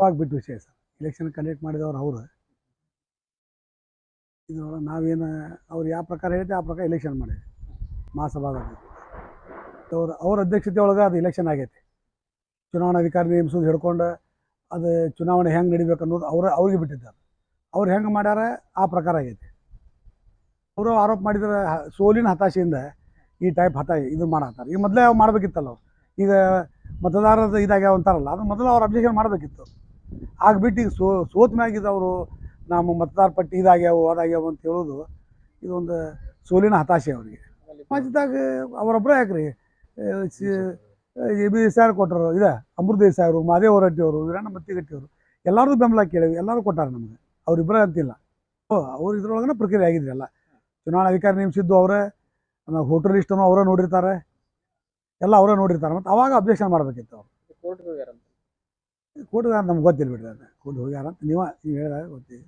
ಬಿಟ್ಟು ವಿಷಯ sir. Election conduct ಮಾಡಿದವ್ರು ಅವರು. ಇದು ನಾವೇನು, ಅವ್ರು ಯಾವ ಪ್ರಕಾರ ಹೇಳಿದೆ ಆ ಪ್ರಕಾರ ಇಲೆಕ್ಷನ್ ಮಾಡಿದೆ ಮಹಾಸಭಾದಲ್ಲಿ. ಅವ್ರ ಅವ್ರ ಅಧ್ಯಕ್ಷತೆ ಒಳಗೆ ಅದು ಇಲೆಕ್ಷನ್ ಆಗೈತಿ. ಚುನಾವಣಾಧಿಕಾರಿ ನೇಮಿಸೋದು ಹಿಡ್ಕೊಂಡು ಅದು ಚುನಾವಣೆ ಹೆಂಗೆ ನಡಿಬೇಕು ಅನ್ನೋದು ಅವ್ರ, ಅವ್ರಿಗೆ ಬಿಟ್ಟಿದ್ದಾರೆ. ಅವ್ರು ಹೆಂಗೆ ಮಾಡ್ಯಾರ ಆ ಪ್ರಕಾರ ಆಗೈತಿ. ಅವರು ಆರೋಪ ಮಾಡಿದ್ರೆ ಸೋಲಿನ ಹತಾಶೆಯಿಂದ ಈ ಟೈಪ್ ಹತ, ಇದು ಮಾಡತ್ತಾರೆ. ಈಗ ಮೊದಲೇ ಮಾಡಬೇಕಿತ್ತಲ್ಲ ಅವ್ರು. ಈಗ ಮತದಾರರ ಇದಾಗ್ಯಾವ ಅಂತಾರಲ್ಲ, ಅದು ಮೊದಲು ಅವ್ರು ಅಬ್ಜೆಕ್ಷನ್ ಮಾಡಬೇಕಿತ್ತು. ಆಗ್ಬಿಟ್ಟು ಈಗ ಸೋ ಸೋತ ಮ್ಯಾಗಿದ್ದು ಅವರು ನಮ್ಮ ಮತದಾರ ಪಟ್ಟಿ ಇದಾಗ್ಯಾವು ಅದಾಗ್ಯಾವು ಅಂತ ಹೇಳೋದು ಇದೊಂದು ಸೋಲಿನ ಹತಾಶೆ ಅವರಿಗೆ. ಸಮಾಜದಾಗ ಅವರೊಬ್ಬರೇ ಯಾಕ್ರಿ? ಎ ಬಿ ದೇಸಾಯಿ ಕೊಟ್ಟರು ಇದೆ ಅಮೃತ ಅವರು, ಮಾದೇವ ಅವರು, ವೀರಣ್ಣ ಮತ್ತಿಗಟ್ಟಿ ಅವರು ಎಲ್ಲರೂ ಬೆಂಬಲ ಕೇಳಿವಿ, ಎಲ್ಲರೂ ಕೊಟ್ಟಾರೆ ನಮಗೆ. ಅವರಿಬ್ಬರೇ ಅಂತಿಲ್ಲ. ಓ, ಅವ್ರು ಇದ್ರೊಳಗನ ಪ್ರಕ್ರಿಯೆ ಆಗಿದ್ರಿ ಎಲ್ಲ ಚುನಾವಣಾಧಿಕಾರಿ ನೇಮಿಸಿದ್ದು ಅವರೇ ವೋಟರ್ ಲಿಸ್ಟನ್ನು ಅವರೇ ನೋಡಿರ್ತಾರೆ. ಎಲ್ಲ ಅವರೇ ನೋಡಿರ್ತಾರೆ. ಮತ್ತು ಅವಾಗ ಅಬ್ಜೆಕ್ಷನ್ ಮಾಡಬೇಕಿತ್ತು ಅವ್ರು. ಕೋರ್ಟ್ಗೆ ನಮ್ಗೆ ಗೊತ್ತಿಲ್ಲ ಬಿಡ್ರಿ ಅದು ಕೂಡ ಹೋಗ್ಯಾರ ಅಂತ ನೀವು ನೀವು ಹೇಳಿದಾಗ ಗೊತ್ತಿದೆ.